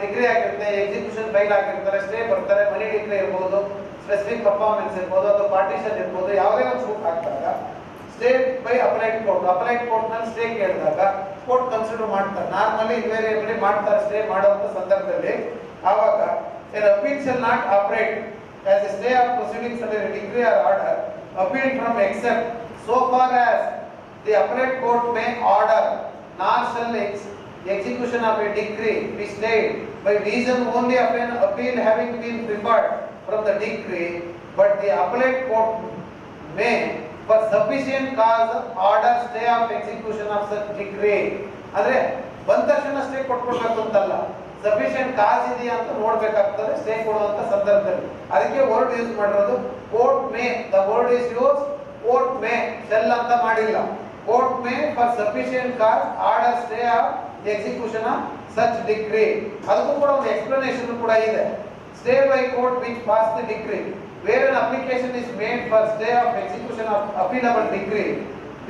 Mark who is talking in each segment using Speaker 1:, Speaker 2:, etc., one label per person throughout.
Speaker 1: Degree ಆಗಿರುತ್ತೆ execution file ಆಗಿರ್ತಾರೆ stay ಬರ್ತಾರೆ ಮನಿ ಡಿಗ್ರಿ ಇರ್ಬೋದು ಸ್ಪೆಸಿಫಿಕ್ ಪರ್ಫಾರ್ಮೆನ್ಸ್ ಇರ್ಬೋದು ಅಥವಾ ಪಾರ್ಟಿಷನ್ ಇರ್ಬೋದು ಯಾವುದೇ ಒಂದು ಸೂಟ್ ಹಾಕಿದಾಗ stay by appellate court appellate ಕೋರ್ಟ್ನಲ್ಲಿ ಸ್ಟೇ ಕೇಳಿದಾಗ ಕೋರ್ಟ್ ಕನ್ಸಿಡರ್ ಮಾಡ್ತಾರೆ ನಾರ್ಮಲಿ ಇನ್ವೇರಿಯಬಲಿ ಮಾಡ್ತಾರೆ ಸ್ಟೇ ಮಾಡುವಂತ ಸಂದರ್ಭದಲ್ಲಿ ಆವಾಗ an appeal shall not operate as a stay of proceedings under decree or order appeal from except so far as the appellate court may order nor shall ex- execution of a decree be stayed by reason only of an appeal having been preferred from the decree, but the appellate court may, for sufficient cause, order stay of execution of such decree. ಅಂದ್ರೆ ಬಂದ ತಕ್ಷಣ stay ಕೊಟ್ಬಿಡ್ಬೇಕು ಅಂತಲ್ಲ sufficient ಕಾಸ್ ಇದೆಯಾ ಅಂತ ನೋಡ್ಬೇಕಾಗ್ತದೆ stay ಕೊಡುವಂತ ಸಂದರ್ಭದಲ್ಲಿ ಅದಕ್ಕೆ word use ಮಾಡಿರೋದು court may the word is use court may shall ಅಂತ ಮಾಡಿಲ್ಲ court may for sufficient cause order stay of execution of such decree. ಅದಕ್ಕೂ ಕೂಡ ಒಂದು ಎಕ್ಸ್ಪ್ಲನೇಷನ್ ಕೂಡ ಇದೆ. Stay by court which pass the decree where an application is made for stay of execution of appealable decree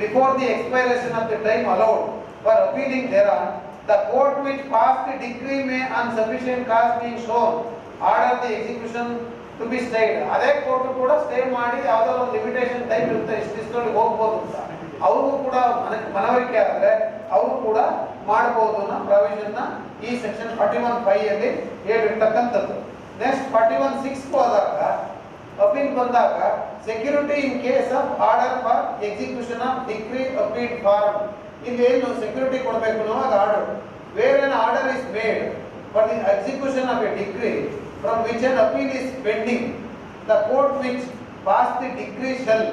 Speaker 1: before the expiration of the time allowed for appealing thereon the court which pass the decree may on sufficient cause being shown order the execution to be stayed ಅದೇ court ಕೂಡ stay ಮಾಡಿ ಯಾವುದಾದ್ರು ಒಂದು limitation time ಇರುತ್ತೆ ಇಷ್ಟಿಷ್ಟರಲ್ಲಿ ಹೋಗ್ಬೋದು ಅಂತ. ಅವ್ರಿಗೂ ಕೂಡ ಮನ- ಮನವರಿಕೆ ಆದ್ರೆ ಅವರು ಕೂಡ ಮಾಡಬಹುದು ಅನ್ನೋ ಪ್ರಾವಿಷನ್ನ ಈ ಸೆಕ್ಷನ್ ಫಾರ್ಟಿ ಒನ್ ಫೈವ್ ಅಲ್ಲಿ ಹೇಳಿರ್ತಕ್ಕಂಥದ್ದು. ನೆಕ್ಸ್ಟ್ ಫಾರ್ಟಿ ಒನ್ ಸಿಕ್ಸ್ ಹೋದಾಗ ಅಪೀಲ್ ಬಂದಾಗ security in case of order for execution of decree appeal from ಇಲ್ಲಿ ಏನು ಸೆಕ್ಯೂರಿಟಿ ಕೊಡಬೇಕು ಅನ್ನೋವಾಗ order where an order is made for the execution of a decree from which an appeal is pending the court which passed the decree shall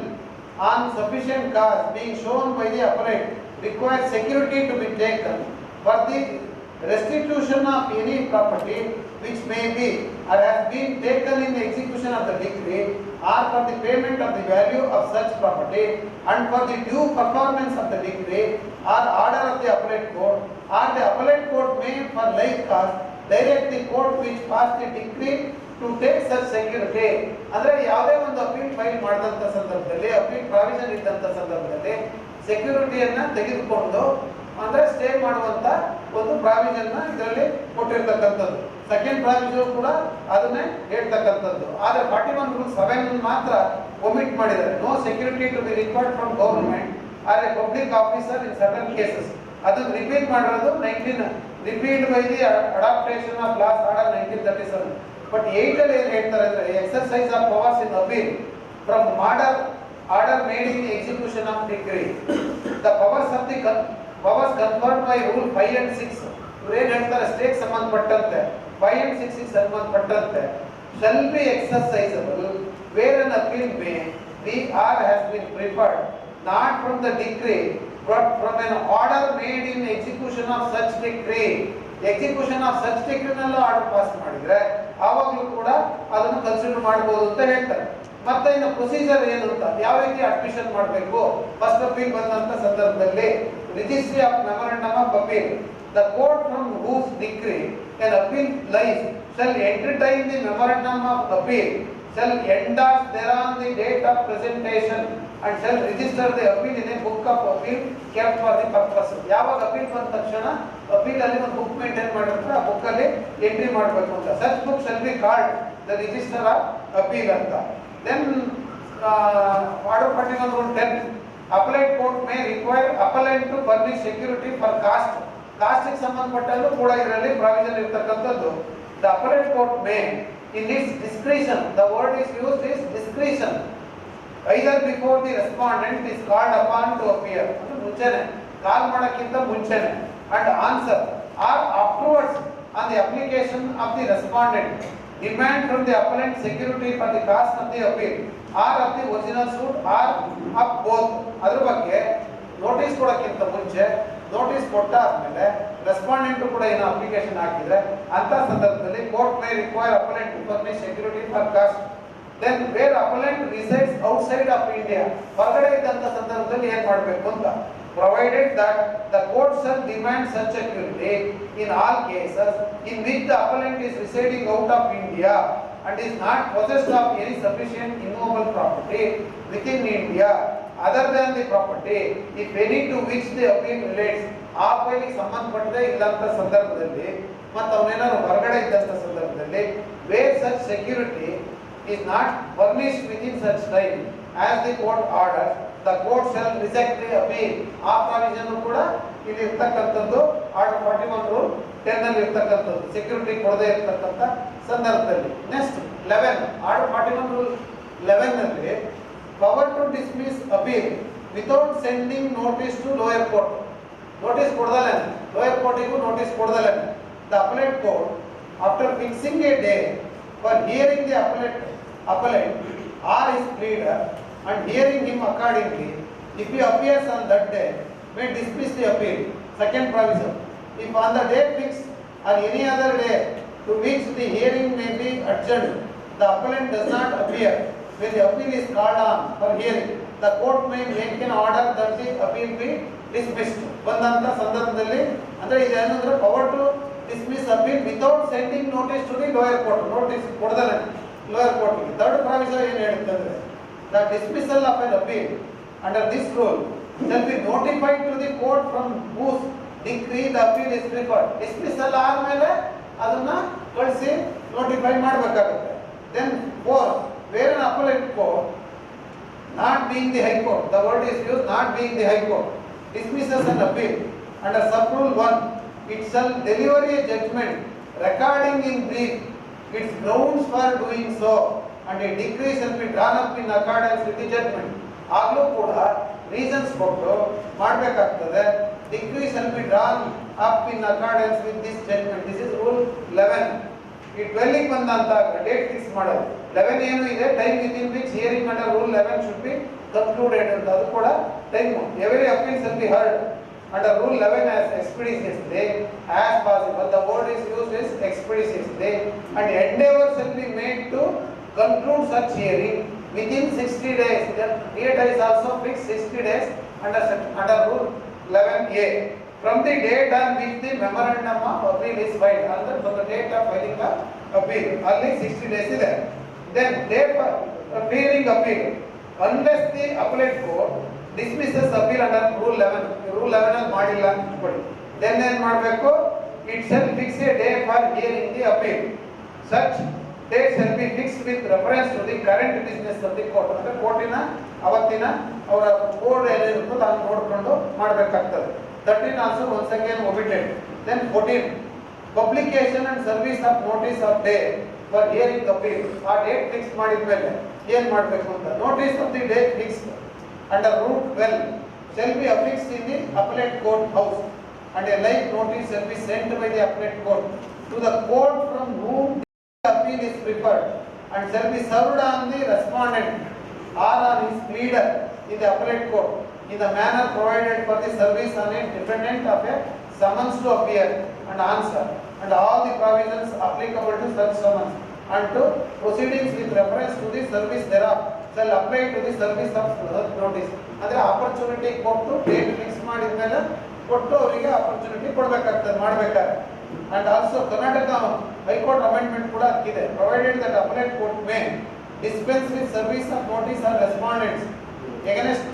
Speaker 1: on sufficient cause being shown by the appellate requires security to be taken. For the restitution of any property which may be or has been taken in the execution of the decree or for the payment of the value of such property and for the due performance of the decree or order of the appellate court or the appellate court may for like cause direct the court which passed the decree to take such security ಅಂದ್ರೆ ಯಾವುದೇ ಒಂದು appeal file ಮಾಡಿದಂತ ಸಂದರ್ಭದಲ್ಲಿ appeal provision ಇದ್ದಂತ ಸಂದರ್ಭದಲ್ಲಿ ಸೆಕ್ಯೂರಿಟಿಯನ್ನ ತೆಗೆದುಕೊಂಡು, ಅಂದ್ರೆ stay ಮಾಡುವಂತ ಒಂದು ಪ್ರಾವಿಷನ್ ಇದರಲ್ಲಿ ಕೊಟ್ಟಿರ್ತಕ್ಕಂಥದ್ದು. ಸೆಕೆಂಡ್ ಪ್ರಾವಿಷನ್ ಕೂಡ ಅದನ್ನೇ ಹೇಳ್ತಕ್ಕಂಥದ್ದು. ಆದ್ರೆ ಫಾರ್ಟಿ ಒನ್ ರೂಲ್ ಸೆವೆನ್ ಮಾತ್ರ ಒಮಿಟ್ ಮಾಡಿದ್ದಾರೆ. No security to be required from government or a public officer in certain cases ಅದನ್ನು ರಿಪೀಟ್ ಮಾಡಿರೋದು nineteen repeat by the adaptation of laws order nineteen thirty seven but eight ಅಲ್ಲಿ ಏನ್ ಹೇಳ್ತಾರೆ ಅಂದ್ರೆ exercise of powers in appeal from order order made in execution of decree the powers of the powers conferred by rule five and six ಇವ್ರು ಏನ್ ಹೇಳ್ತಾರೆ state ಸಂಬಂಧಪಟ್ಟಂತೆ. Five and six ಸಂಬಂಧಪಟ್ಟಂತೆ. Shall be exercisable where an appeal may be or has been preferred not from the decree but from an order made in execution of such decree execution of such ಡಿಗ್ರಿನಲ್ಲೂ order pass ಮಾಡಿದ್ರೆ ಆವಾಗಲೂ ಕೂಡ ಅದನ್ನು consider ಮಾಡಬಹುದು ಅಂತ ಹೇಳ್ತಾರೆ. ಮತ್ತೆ ಇನ್ನು procedure ಏನು ಅಂತ? ಯಾವ ರೀತಿ ಅಡ್ಮಿಷನ್ ಮಾಡಬೇಕು? ಫಸ್ಟ್ ಅಪೀಲ್ ಬಂದಂತ ಸಂದರ್ಭದಲ್ಲಿ registry of memorandum of appeal the court from whose decree an appeal lies shall entertain the memorandum of appeal shall endorse thereon the date of presentation and shall register the appeal in a book of appeal, kept for the purpose. ಯಾವಾಗ appeal ಬಂದ ತಕ್ಷಣ appeal ಅಲ್ಲಿ ಒಂದು book maintain ಮಾಡಿರ್ತಾರೆ, ಆ book ಅಲ್ಲಿ entry ಮಾಡಬೇಕು ಅಂತ. Such book shall be called the register of appeal ಅಂತ. ದೆನ್ ಆರ್ಡರ್ ಫಾರ್ಟಿ ಒಂದು ten appellate court may require appellant to furnish security for cost ಕಾಸ್ಟಿಗೆ ಸಂಬಂಧಪಟ್ಟಲ್ಲೂ ಕೂಡ ಇದರಲ್ಲಿ ಪ್ರಾವಿಷನ್ ಇರ್ತಕ್ಕಂಥದ್ದು. The appellate court may in its discretion, the word is used is discretion. Either before the respondent is called upon to appear, ಮುಂಚೆನೆ ಕಾಲ್ ಮಾಡಕ್ಕಿಂತ ಮುಂಚೆನೆ and answer or afterwards on the application of the respondent demand from the appellant security for the cost of the appeal or of the original suit or of both ಅದ್ರ ಬಗ್ಗೆ notice ಕೊಡಕ್ಕಿಂತ ಮುಂಚೆ notice ಕೊಟ್ಟ ಆದ್ಮೇಲೆ respondent ಕೂಡ ಏನೋ application ಹಾಕಿದ್ರೆ ಅಂತ ಸಂದರ್ಭದಲ್ಲಿ court may require opponent to permit security for cost then where opponent resides outside of India ಹೊರಗಡೆ ಇದ್ದಂತ ಸಂದರ್ಭದಲ್ಲಿ ಏನು ಮಾಡಬೇಕು ಅಂತ? Provided that the court shall demand such security in all cases in which the opponent is residing out of India and is not possessed of any sufficient immovable property within India other than the property if any to which the appeal relates ಆ ಫೈಲಿಗೆ ಸಂಬಂಧಪಟ್ಟದೆ ಇಲ್ಲಂತ ಸಂದರ್ಭದಲ್ಲಿ ಮತ್ತು ಅವನೇನಾದ್ರು ಹೊರಗಡೆ ಇದ್ದಂಥ ಸಂದರ್ಭದಲ್ಲಿ where such security is not furnished within such time as the court order the court shall reject the appeal. ಆ provision ಕೂಡ ಇಲ್ಲಿ ಇರ್ತಕ್ಕಂಥದ್ದು order forty one rule ten ಅಲ್ಲಿ ಇರ್ತಕ್ಕಂಥದ್ದು. ಸೆಕ್ಯೂರಿಟಿ ಕೊಡದೇ ಇರ್ತಕ್ಕಂಥ ಸಂದರ್ಭದಲ್ಲಿ. Next eleven order forty one rule eleven ಅಲ್ಲಿ power to dismiss appeal without sending notice to lower court notice ಕೊಡ್ದಲ್ಲ lower ಕೋರ್ಟಿಗೂ ನೋಟಿಸ್ ಕೊಡ್ದಲ್ಲ The appellate court after fixing a day for hearing the appellate, appellant or his pleader and hearing him accordingly, if he appears on that day, may dismiss the appeal. Second provision, if on the day fixed or any other day to which the hearing may be adjourned, the appellant does not appear, when the appeal is called on for hearing, the court may make an order that the appeal be dismissed. ಬಂದಂತ ಸಂದರ್ಭದಲ್ಲಿ ಅಂದ್ರೆ ಇದೇನಂದ್ರೆ power to dismiss appeal without sending notice to the lower court notice ಕೊಡದಲ್ಲ. Lower court third provision ಏನು ಹೇಳುತ್ತಂದ್ರೆ the dismissal of an appeal under this rule shall be notified to the court from whose decree the appeal is preferred dismissal ಆದ್ಮೇಲೆ ಅದನ್ನ ಕಳಿಸಿ notify ಮಾಡಬೇಕಾಗುತ್ತೆ. Then four where an appellate court not being the high court, the word is used not being the high court, dismisses an appeal under sub-rule one, it shall deliver a judgment recording in brief its grounds for doing so and a decree shall be drawn up in accordance with the judgment. ಆಗ್ಲೂ ಕೂಡ reasons ಕೊಟ್ಟು ಮಾಡಬೇಕಾಗ್ತದೆ decree shall be drawn up in accordance with this judgment this is rule eleven ಈ ಟ್ವೆಲ್ಗೆ ಬಂದಂತ date fix ಮಾಡೋದು eleven ಏನು ಇದೆ time with which hearing under rule eleven should be concluded ಅಂತ ಅದು ಕೂಡ time every appeals will be heard Under Rule 11 as expeditious day as possible. The word is used as expeditious day and endeavor shall be made to conclude such hearing within 60 days. The date is also fixed 60 days under, under Rule 11A. From the date on which the memorandum of appeal is filed, and from the date of filing the appeal, only 60 days is there. Then date for hearing appeal, unless the appellate court dismisses appeal under rule 11 rule 11 ಅಲ್ಲಿ ಮಾಡಿಲ್ಲ ಅಂತ ಇಟ್ಕೊಳ್ಳಿ then ಏನ್ ಮಾಡಬೇಕು? It shall fix a day for hearing the appeal. Such day shall be fixed with reference to the current business of the court. ಅಂದ್ರೆ ಕೋರ್ಟಿನ, ಅವತ್ತಿನ ಅವರ ಕೋಡ್ ಏನಿರುತ್ತೋ ಅದನ್ನು ನೋಡಿಕೊಂಡು ಮಾಡಬೇಕಾಗ್ತದೆ. Thirteen also once again omitted then fourteen publication and service of notice of day for hearing appeal ಆ date fix ಮಾಡಿದ ಮೇಲೆ ಏನ್ ಮಾಡಬೇಕು ಅಂತ? Notice of the date fix and a root well shall be affixed in the appellate court house and a like notice shall be sent by the appellate court to the court from whom the appeal is preferred and shall be served on the respondent or on his pleader in the appellate court in the manner provided for the service on a defendant of a summons to appear and answer and all the provisions applicable to such summons and to proceedings with reference to the service thereof shall apply to the service of notice ಅಂದ್ರೆ opportunity ಕೊಟ್ಟು date fix ಮಾಡಿದ್ಮೇಲೆ ಕೊಟ್ಟು ಅವರಿಗೆ opportunity ಕೊಡ್ಬೇಕಾಗ್ತದೆ ಮಾಡ್ಬೇಕಾದ್ರೆ and also Karnataka high court amendment ಕೂಡ ಅದಕ್ಕಿದೆ provided that appellate court may dispense with service of notice or respondents against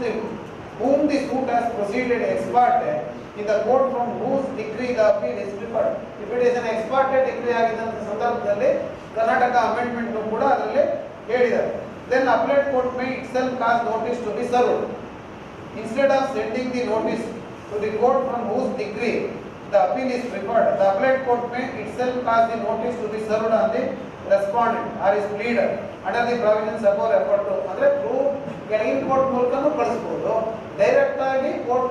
Speaker 1: the suit has proceeded ex parte in the court from whose decree the appeal is preferred. If it is an ex parte decree ಆಗಿದ್ದಂಥ ಸಂದರ್ಭದಲ್ಲಿ Karnataka amendment ಕೂಡ ಅದರಲ್ಲಿ ಹೇಳಿದ್ದಾರೆ. then appellate court may itself cause notice to be served instead of sending the notice to the court from whose decree the appeal is preferred the appellate court may itself cause the notice to be served on the respondent or his pleader under the provisions above referred to ಅಂದ್ರೆ through ಕೆಳಗಿನ court ಮೂಲಕನೂ ಕಳಿಸ್ಬೋದು direct ಆಗಿ court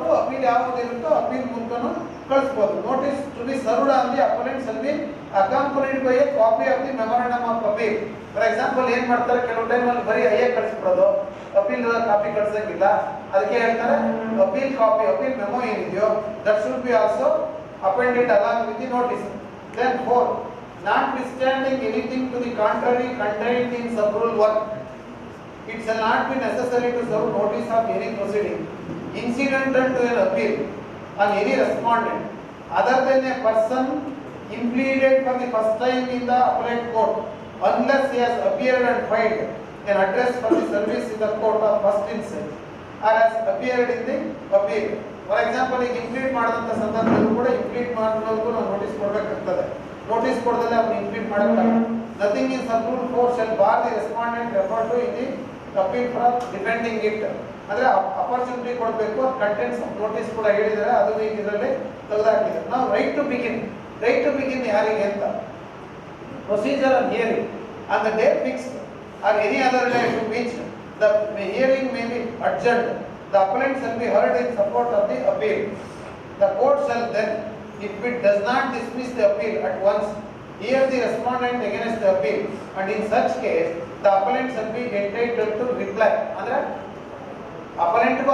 Speaker 1: appeal ಯಾವ್ದು ಇರುತ್ತೋ appeal ಮೂಲಕನೂ ಕಳಿಸ್ಬೋದು. Notice to be served on the opponent shall be accompanied by a copy of the memorandum of appeal for example ಏನ್ ಮಾಡ್ತಾರೆ? ಕೆಲವು ಟೈಮಲ್ಲಿ ಬರೀ ಅಯ್ಯೇ ಕಳಿಸ್ಬಿಡೋದು. ಅಪೀಲ್ ಕಾಪಿ ಕಳ್ಸಂಗಿಲ್ಲ. ಅದಕ್ಕೆ ಹೇಳ್ತಾರೆ ಅಪೀಲ್ ಕಾಪಿ ಅಪೀಲ್ ಮೆಮೊ ಏನಿದೆಯೋ that should be also appended along with the notice then four notwithstanding anything to the contrary contained in sub-rule one, it shall not be necessary to serve notice of any proceeding. Incident and to an appeal on any respondent other than a person impleaded for the first time in the appellate court unless he appeared and filed an address for the service in the court of first instance or has appeared in the appeal for example ಈಗ implead ಮಾಡಿದಂಥ ಸಂದರ್ಭದಲ್ಲೂ ಕೂಡ ಇಂಪ್ಲೀಟ್ ಮಾಡಿದವರೆಗೂ ನಾವು notice ಕೊಡಬೇಕಾಗ್ತದೆ. Notice ಕೊಡದಲ್ಲ ಅವ್ನು ಇಂಪ್ಲೀಟ್ ಮಾಡಬೇಕಾಗ್ತದೆ nothing in ಸಂಪೂರ್ಣ four shall bar the respondent refer to in the appeal for depending it ಅಂದ್ರೆ ಅಪರ್ಚುನಿಟಿ ಕೊಡಬೇಕು ಕಂಟೆಂಟ್ಸ್ ನೋಟಿಸ್ ಕೂಡ ಹೇಳಿದ್ದಾರೆ ಅದು ಈಗ ಇದರಲ್ಲಿ ತೆಗೆದುಹಾಕಿದ್ದಾರೆ ನಾವು right to begin right to begin ಯಾರಿಗೆ ಅಂತ procedure of hearing on the day fixed or any other day to which the hearing may be adjourned, the appellant shall be heard in support of the appeal. The court shall then, if it does not dismiss the appeal at once, hear the respondent against the appeal, and in such case, the appellant shall be entitled to reply. ಅಂದ್ರೆ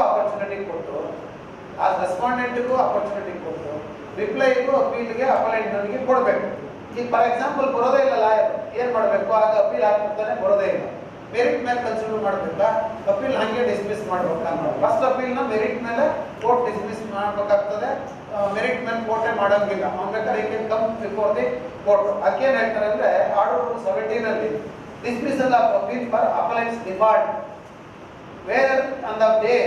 Speaker 1: opportunity ಕೊಟ್ಟು, ಆ ರೆಸ್ಪಾಂಡೆಂಟ್ಗೂ opportunity ಕೊಟ್ಟು ರಿಪ್ಲೈಗೂ ಅಪೀಲ್ಗೆ ಅಪಲೆಂಟ್ನಿಗೆ ಕೊಡಬೇಕು. ಈಗ for example ಬರೋದೇ ಇಲ್ಲ lawyer ಏನು ಮಾಡಬೇಕು? ಆಗ ಅಪೀಲ್ ಹಾಕ್ಬಿಡ್ತಾನೆ ಬರೋದೇ ಇಲ್ಲ. ಮೆರಿಟ್ ಮೇಲೆ ಕನ್ಸಿಡರ್ ಮಾಡಬೇಕಾ? ಅಪೀಲ್ ಹಂಗೆ ಡಿಸ್ಮಿಸ್ ಮಾಡ್ಬೇಕಾ? ಫಸ್ಟ್ ಅಪೀಲ್ನ ಮೆರಿಟ್ ಮೇಲೆ ಕೋರ್ಟ್ ಡಿಸ್ಮಿಸ್ ಮಾಡಬೇಕಾಗ್ತದೆ. ಮೆರಿಟ್ ಮೇಲೆ ಕೋರ್ಟೇ ಮಾಡೋಂಗಿಲ್ಲ. ಅವ್ನು ಬೇಕಾದ್ರೆ ಈ can come before the court ಅದಕ್ಕೇನು ಹೇಳ್ತಾರೆ ಅಂದ್ರೆ ಆರ್ಡರ್ ಸೆವೆಂಟೀನ್ ಅಲ್ಲಿ dismissal of appeal for appellant's default where on the day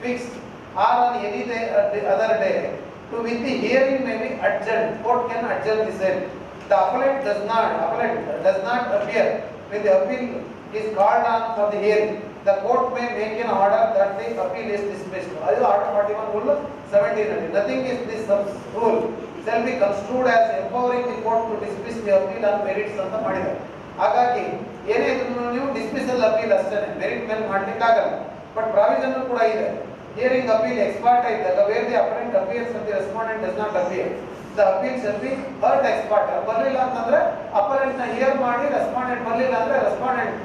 Speaker 1: fixed or on any day or the other day to which the hearing may be adjourned, court can adjourn the same. The appellant does not, appellant does not appear when the appeal is called on for the hearing. The court may make an order that the appeal is dismissed. ಅದು order forty one rule seventeen ಅಲ್ಲಿ nothing is this rule shall be construed as empowering the court to dismiss the appeal on merits ಅಂತ ಮಾಡಿದ್ದಾರೆ ಹಾಗಾಗಿ ಏನೇ ಇದ್ರೂ ನೀವು dismissal appeal ಅಷ್ಟೇ merit ಮೇಲೆ ಮಾಡ್ಲಿಕ್ಕಾಗಲ್ಲ ಬಟ್ ಪ್ರಾವಿಷನ್ ಕೂಡ ಇದೆ. ಹಿಯರಿಂಗ್ ಅಪೀಲ್ ಎಕ್ಸ್ಪರ್ಟ್ ಆಯ್ತಲ್ಲ ವೇರ್ ದಿ ಅಪರೆಂಟ್ ಅಪಿಯರ್ಸ್ ಅಂತ respondent does not appear the appeal shall be heard expert ಬರಲಿಲ್ಲ ಅಂತಂದ್ರೆ ಅಪರೆಂಟ್ನ ಹಿಯರ್ ಮಾಡಿ ರೆಸ್ಪಾಂಡೆಂಟ್ ಬರಲಿಲ್ಲ ಅಂದ್ರೆ respondent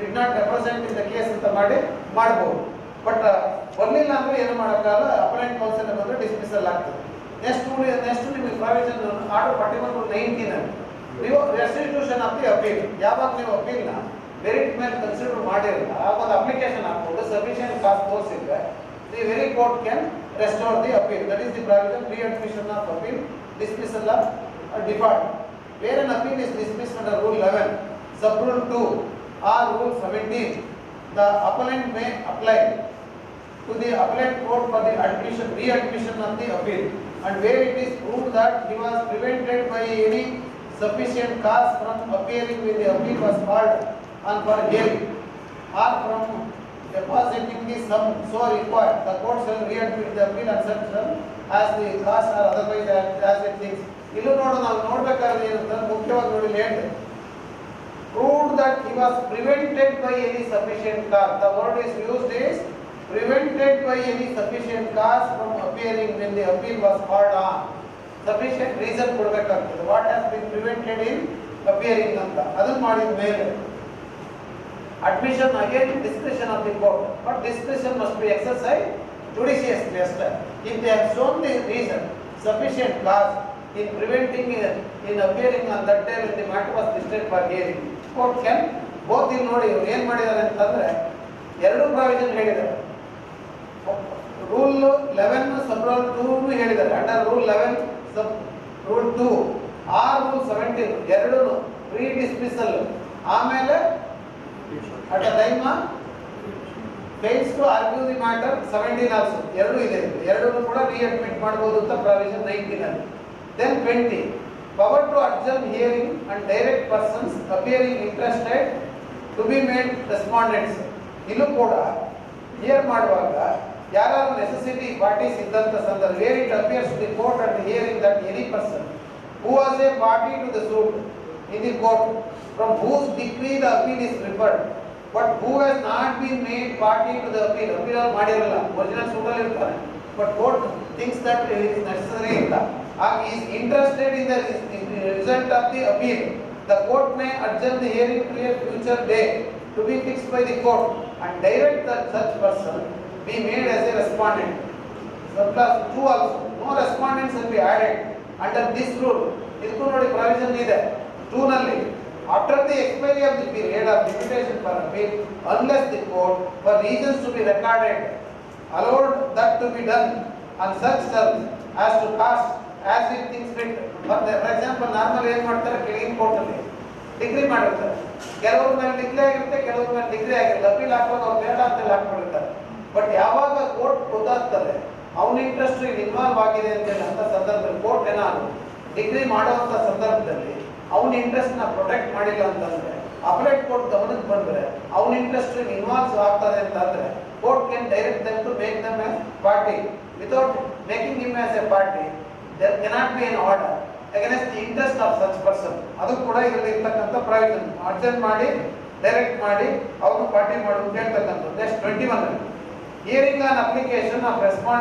Speaker 1: did not represent in the case ಅಂತ ಮಾಡಿ ಮಾಡಬಹುದು ಬಟ್ ಬರಲಿಲ್ಲ ಅಂದ್ರೆ ಏನು ಮಾಡೋಕ್ಕಾಗಲ್ಲ? ಅಪರೆಂಟ್ ಕೌನ್ಸಿಲ್ ಬಂದ್ರೆ ಡಿಸ್ಮಿಸಲ್ ಆಗ್ತದೆ. ನೆಕ್ಸ್ಟ್ ನೆಕ್ಸ್ಟ್ ನಿಮಗೆ ಪ್ರಾವಿಷನ್ ಆರ್ಡರ್ ಒನ್ ನೈನ್ಟೀನ್ ಅಲ್ಲಿ. ನೀವು ರೆಸ್ಟಿಟ್ಯೂಷನ್ ಆಫ್ ದಿ ಅಪೀಲ್ ಯಾವಾಗ ನೀವು ಅಪೀಲ್ನ ಮೆರಿಟ್ ಮೇಲೆ ಕನ್ಸಿಡರ್ ಮಾಡಿರಲ್ಲ ಆಗ ಒಂದು ಅಪ್ಲಿಕೇಶನ್ ಹಾಕ್ಬೋದು ಸಫಿಷಿಯಂಟ್ ಕಾಸ್ಟ್ ತೋರಿಸಿದ್ರೆ the very court can restore the appeal that is the provision readmission of appeal dismissal of default where an appeal is dismissed under rule 11 sub rule 2 or rule 17 the appellant may apply to the appellate court for the admission re-admission of the appeal and where it is proved that he was prevented by any sufficient cause from appearing when the appeal was called on for hearing or from depositing the sum so required the court shall re-admit the appeal and such as the cause or otherwise as, it thinks ಇಲ್ಲೂ ನೋಡು ನಾವು ನೋಡ್ಬೇಕಾದ್ರೆ ಏನಂತಂದ್ರೆ ಮುಖ್ಯವಾಗಿ ನೋಡಿ ಹೇಳಿದೆ proved that he was prevented by any sufficient cause. The word is used is prevented by any sufficient cause from appearing when the appeal was called on. Sufficient reason ಕೊಡಬೇಕಾಗ್ತದೆ What has been prevented in appearing ಅಂತ ಅದನ್ನ ಮಾಡಿದ ಮೇಲೆ admission again discretion of the court but discretion must be exercised judiciously as well. if they have shown the reason sufficient cause in preventing uh, in appearing on that day when the matter was listed for hearing court can both ಇಲ್ಲಿ ನೋಡಿ ಇವ್ರು ಏನ್ ಮಾಡಿದ್ದಾರೆ ಅಂತಂದ್ರೆ ಎರಡು provision ಹೇಳಿದ್ದಾರೆ rule eleven sub rule two ಹೇಳಿದ್ದಾರೆ under rule eleven sub rule two ಆ ರೂಲ್ ಸೆವೆಂಟೀನ್ ಎರಡು ಪ್ರೀ ಡಿಸ್ಮಿಸಲ್ ಆಮೇಲೆ at a time fails to argue the matter seventeen also ಎರಡು ಇದೆ ಎರಡೂ ಕೂಡ ರಿಅಡ್ಮಿಟ್ ಮಾಡ್ಬೋದು ಅಂತ ಪ್ರಾವಿಷನ್ ನೈನ್ಟೀನ್ ಅಲ್ಲಿ then twenty power to observe hearing and direct persons appearing interested to be made respondents ಇಲ್ಲೂ ಕೂಡ ಹಿಯರ್ ಮಾಡುವಾಗ ಯಾರು ನೆಸೆಸಿಟಿ ಪಾರ್ಟೀಸ್ ಇದ್ದಂಥ ಸಂದರ್ಭ where it appears the court and hearing that any person who was a party to the suit in the court from whose decree the appeal is referred but who has not been made party to the appeal? Appeal ಅವ್ರು ಮಾಡಿರಲ್ಲ. Original ಸೂಟಲ್ಲಿ ಇರ್ತಾರೆ. But court thinks that is necessary ಇಲ್ಲ. ಆಗ is interested in the result of the appeal the court may adjourn the hearing to a future day to be fixed by the court and direct that such person be made as a respondent surplus two also. No respondents will be added. Under this rule ಇದಕ್ಕೂ ನೋಡಿ provision ಇದೆ. Two ನಲ್ಲಿ after the expiry of the period of limitation for appeal unless the court for reasons to be recorded allowed that to be done on such terms as to cost as it thinks fit for example normal ಏನ್ ಮಾಡ್ತಾರೆ? ಕೆಳಗಿನ ಕೋರ್ಟಲ್ಲಿ degree ಮಾಡಿರ್ತಾರೆ. ಕೆಲವ್ರ ಮೇಲೆ degree ಆಗಿರುತ್ತೆ, ಕೆಲವ್ರ ಮೇಲೆ ಡಿಗ್ರಿ ಆಗಿರುತ್ತೆ ಅಪೀಲ್ ಹಾಕುವಾಗ ಅವ್ರು ಬೇಡ ಅಂತೇಳಿ ಹಾಕ್ಬಿಟ್ಟಿರ್ತಾರೆ ಬಟ್ ಯಾವಾಗ ಕೋರ್ಟ್ ಗೊತ್ತಾಗ್ತದೆ, ಅವನ ಇಂಟ್ರೆಸ್ಟ್ ಇಲ್ಲಿ ಇನ್ವಾಲ್ವ್ ಆಗಿದೆ ಅಂತೇಳಿ ಅಂತ ಸಂದರ್ಭದಲ್ಲಿ ಕೋರ್ಟ್ ಏನಾದ್ರು ಡಿಗ್ರಿ ಮಾಡುವಂತ ಸಂದರ್ಭದಲ್ಲಿ ಅವನ ಇಂಟ್ರೆಸ್ಟ್ನ ಪ್ರೊಟೆಕ್ಟ್ ಮಾಡಿಲ್ಲ ಅಂತಂದ್ರೆ ಅಪ್ಲೇಟ್ ಕೋರ್ಟ್ ಗಮನಕ್ಕೆ ಬಂದ್ರೆ, ಅವನ ಇಂಟ್ರೆಸ್ಟ್ ಇನ್ವಾಲ್ವ್ ಆಗ್ತದೆ ಅಂತಂದ್ರೆ court can direct them to make them a party without making him as a party there cannot be an order against the interest of such person ಅದು ಕೂಡ ಇದರಲ್ಲಿ ಇರ್ತಕ್ಕಂಥ ಪ್ರಯೋಜನ. ಅರ್ಜೆಂಟ್ ಮಾಡಿ ಡೈರೆಕ್ಟ್ ಮಾಡಿ ಅವನು ಪಾರ್ಟಿ ಮಾಡು ಅಂತ ಹೇಳ್ತಕ್ಕಂಥದ್ದು. Next twenty one hearing on application of respond